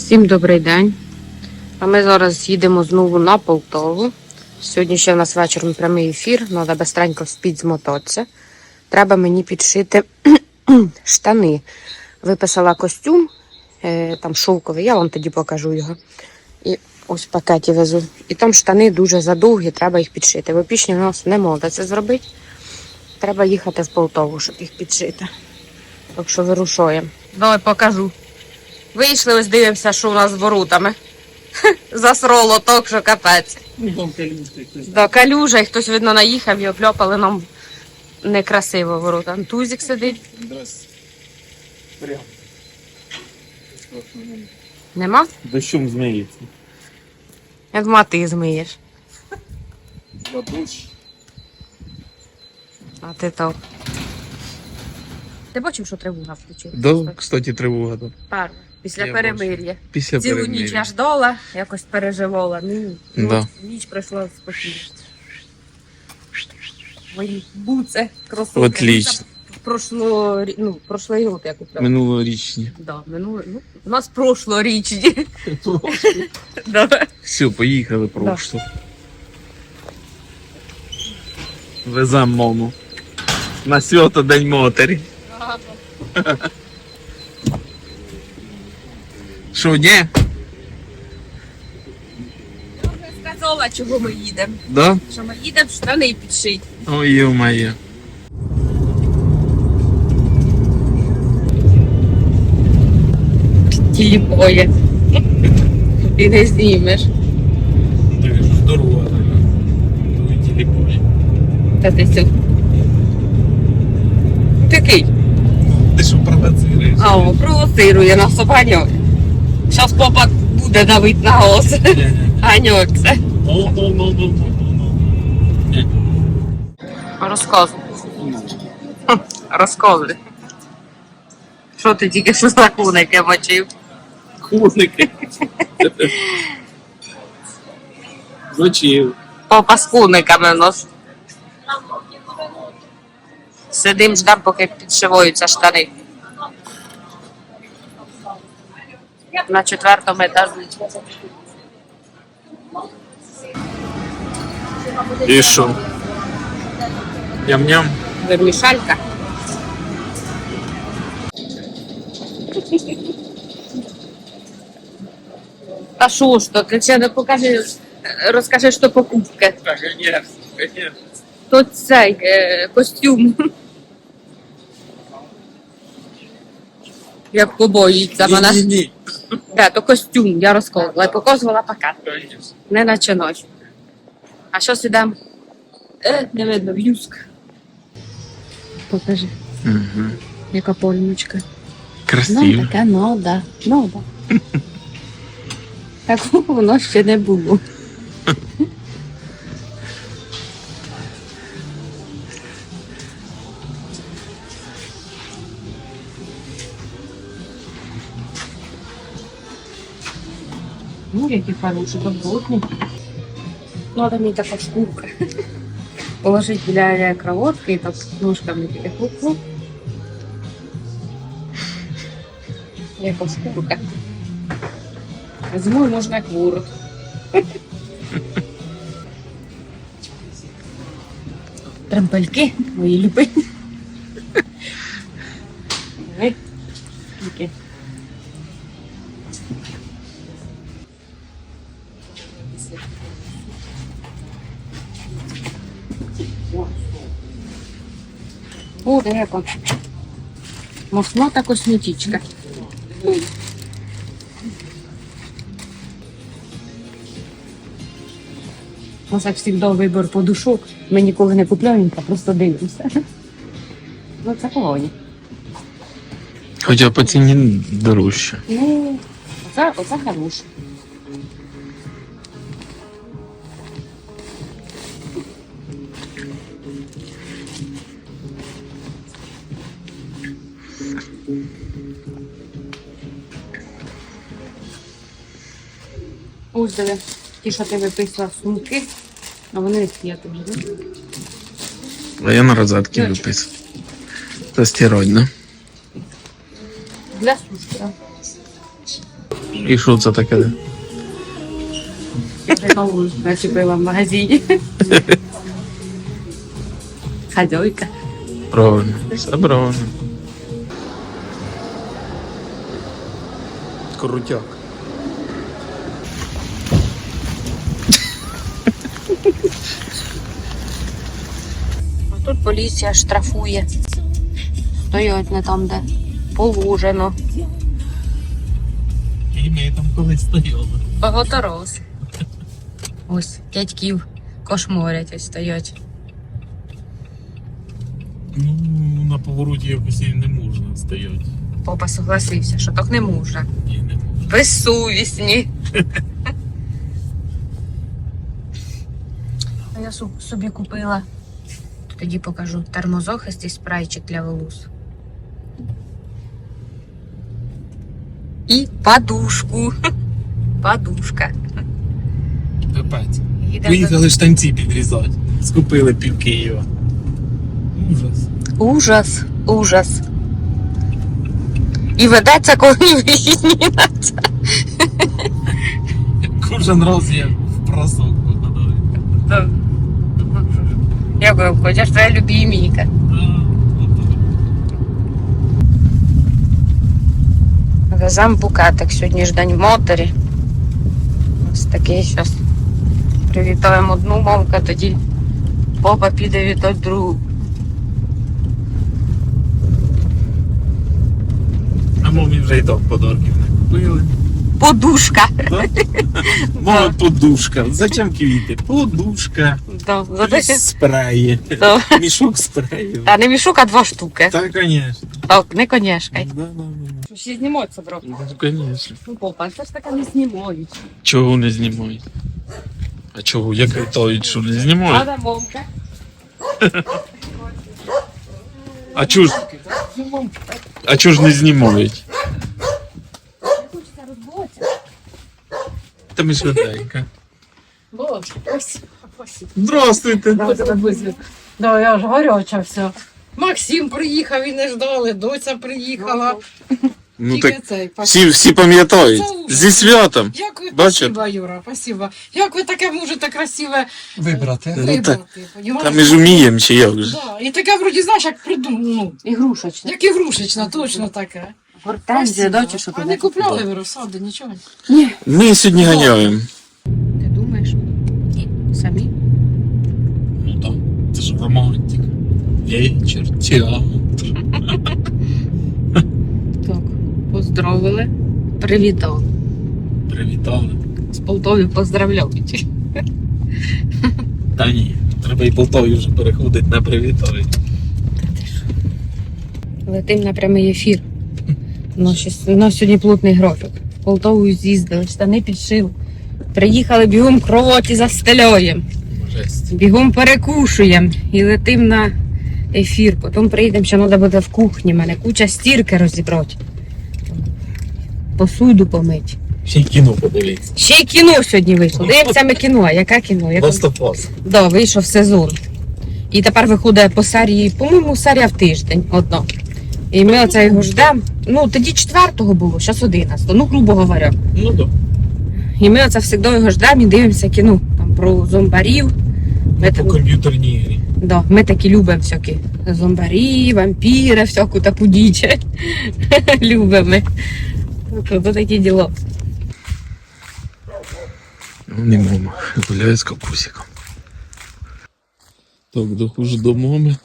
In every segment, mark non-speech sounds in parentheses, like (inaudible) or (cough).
Всім добрий день. А ми зараз їдемо знову на Полтову. Сьогодні ще в нас вечором прямий ефір, треба бистренько вспіть змотатися. Треба мені підшити (clears throat) штани. Виписала костюм, е, там шовковий, я вам тоді покажу його. І ось в пакеті везу. І там штани дуже задовгі, треба їх підшити. В опішні в нас не можна це зробити. Треба їхати в Полтову, щоб їх підшити. Так що вирушуємо. Давай покажу. Вийшли, ось дивимося, що у нас з воротами. Засроло так, що капець. Там калюшка хтось. До калюжа, і хтось, видно, наїхав і опльопали нам некрасиво ворота. Тузик сидить. Нема? Дощом зміється. Я думала, ти змиєш. А ти то. Ти бачив, що тривога включила? Да, кстати, тривога. Да. Перша. Після Я перемир'я. Після Цілу ніч перемир'я. я ждала, якось переживала. Ну, ну, Да. ніч пройшла спокійно. Мої буце, кросовки. Отлично. Прошло, рі- ну, прошлий год я купила. Минулорічні. Да, минуле, ну, у нас прошлорічні. (laughs) да. Все, поїхали прошло. Везем маму. На свято День матері. (laughs) Що, ні? Я вже сказала, чого ми їдемо. Да? Що ми їдемо штани підшити. Ой, ё-моє. Тіліпоє. Ти не знімеш. Здорово. Твій телефон. Та ти сю. Такий. Ти що провоцируєш? А, о, провоцирує нас обганьок. Зараз папа буде давить на голос. Ганьокся. Розказуй. Розказуй. Що ти тільки що за куники бачив? Куники. Зачив. (laughs) Папа з куниками в нас. Сидим, ждем, поки підшиваються штани. На четвертому етажі. І що? Ням-ням. Вермішалька. Та що ж то, ти ще не покажи, розкажи, що покупки. Так, конечно, конечно. То цей е, костюм. Як побоїться мене. Ні-ні-ні. Де, то костюм, я розказувала. Я показувала пакет. Не наче ночі. А що сідемо? Е, не видно, в'юск. Покажи, Угу. яка польничка. Ну, Красиво. таке нода. Нода. (laughs) Такого воно ще не було. Ну, які хороші, добротні. Надо мені така шкурка. Положить біля кроватки і так ножками тільки хлоп-хлоп. Яка шкурка. Зимою можна як ворот. Трампельки мої любимі. О, деяка. Мохната косметичка. У нас як завжди вибір подушок. Ми ніколи не купляємо, а просто дивимося. Ну, це колоні. Хоча по ціні дорожче. Ну, оце, оце хороше. Ось ті, що ти виписував сумки, а вони є тут. да? А я на розетки Дочка. виписав. Це да? Для сушки. да. І що це таке? Я нову начепила в магазині. (laughs) Хазяйка. Правильно. Все правильно. Крутяк. Поліція штрафує. Стоять не там, де положено. І ми там колись стояли. Багаторос. Ось дядьків кошморять ось стоять. Ну, на повороті якось і не можна стояти. Попа согласився, що так не можна. І не можна. Безсовісні. (laughs) Я собі купила. Тоді покажу термозахист і спрайчик для волос. І подушку. (laughs) Подушка. Капець. Поїхали штанці підрізати. Скупили пів Києва. Ужас. Ужас, ужас. І ведеться, коли (laughs) це. Кожен раз я в просок попадаю. Я говорю, хочеш твоя любиміка. Везем букетик. Сьогодні ж день матері. Ось такий щас. Привітаємо одну мамку, тоді папа піде вітати другу. А мамі вже і так подарків не купили. Подушка. Мама (laughs) подушка. Зачем квіти? Подушка. Да, за Спреї. Да. (laughs) Мішок спреїв. Та не мішок, а два штуки. Так, звісно. Так, не конячкай. Да, да, да. Ще зніматися, бро. Ну, звісно. Ну, папа, це ж таке не знімають. Чого не знімають? А чого? Як літають, що не знімають? Ада мовка. (laughs) А чого ж, а чого ж не знімають? Розбуватися. Та ми швиденько. Ось. ось. Здравствуйте. Да, я ж гаряча все. Максим приїхав і не ждали, доця приїхала. Ну Тільки так цей. всі, всі пам'ятають. Це ужас. Зі святом. Як ви, Бачите? спасибо, Юра, спасибо. Як ви таке можете красиве Вибрати. Ну, вибрати, Та понімаєш? ми ж уміємо, чи як же? Да. І таке вроді, знаєш, як придумано, ну, Ігрушечне. як ігрушечна, точно таке. Гортензія, дочі, що А не купляли ви розсади, нічого? Ми сьогодні ганяємо. Ти думаєш? Ні. Самі? Ну так, це ж романтика. Вечір, театр. (laughs) Так. Поздоровили. Привітали. Привітали. З Полтові поздравляють. (laughs) Та ні, треба і Полтаві вже переходити на привітали. Летим на прямий ефір. У нас, у нас сьогодні плотний графік. В Полтову з'їздили, штани підшили. Приїхали бігом кровоті застеляємо. Жесть. Бігом перекушуємо і летим на ефір. Потім приїдемо, ще треба буде в кухні. Мене куча стірки розібрати. Посуду помить. Ще й кіно подивіться. Ще й кіно сьогодні вийшло. Дивимося ми кіно. А яке кіно? Яке... Да, вийшов сезон. І тепер виходить по серії, по-моєму, серія в тиждень одна. І ми оце його ждемо. Ну, тоді четвертого було, зараз одинадцятого, ну, грубо говоря. Ну так. І ми оце завжди його ждемо і дивимося кіно там про зомбарів. Ми, По комп'ютерній грі. да, ми такі любимо всякі зомбарі, вампіри, всяку таку діч. (laughs) любимо. ми. Ото такі діло. Ну, не мама. Гуляю з кокусиком. Так, доходжу до мами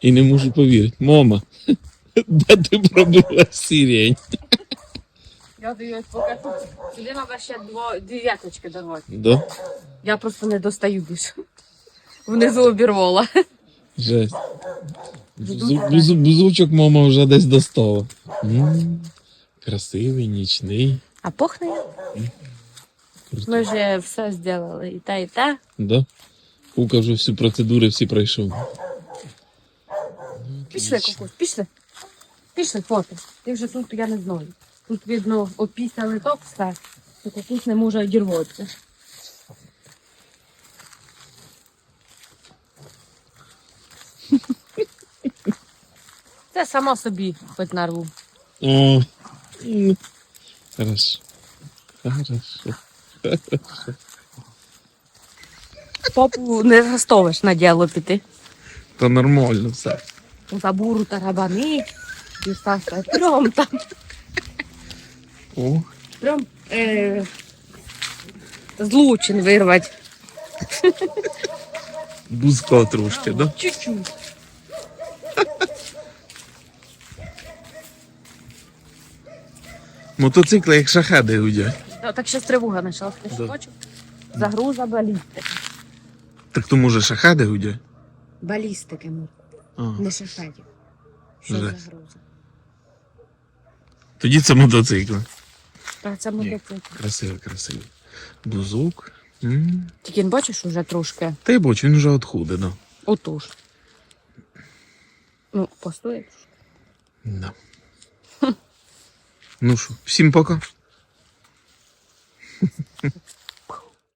і не можу повірити. Мама, де ти пробила сирень? Я даю тут. Сюди треба ще дві вяточки давати. Да? Я просто не достаю більше. Внизу обірвала. Жесть. Бузу- бузу- Бузучок мама вже десь достала. М, Красивий, нічний. А пахне? Ми вже все зробили. І те, і те. Да? Кука вже всі процедури всі пройшов. Пішли, кокос, пішли. Пішли, фото. Ти вже тут, я не знаю. Тут видно опісяли топ все, то кокос не може одірватися. (laughs) Це сама собі хоч нарву. О, м, хорошо. Хорошо. Попу не застовиш на діло піти. Та нормально все. За буру тарабани. І Стаса прям там. О, Прям е, злочин вирвати. бузько трошки, да? Чуть-чуть. Мотоцикли як шахеди гудять. Та, Так ще тривога Да. бачив? Загруза балістики. Так то може шахеди гудять? Балістики, А. не шахетів. Що Жесть. загруза? Тоді це мотоцикли. Так, це мотоцикл. Красивий, красивий. Бузок. Тільки він бачиш уже трошки. Та й бач, він вже отхуде, да. Отож. Ну, постує. да. Ну що, всім пока. (laughs)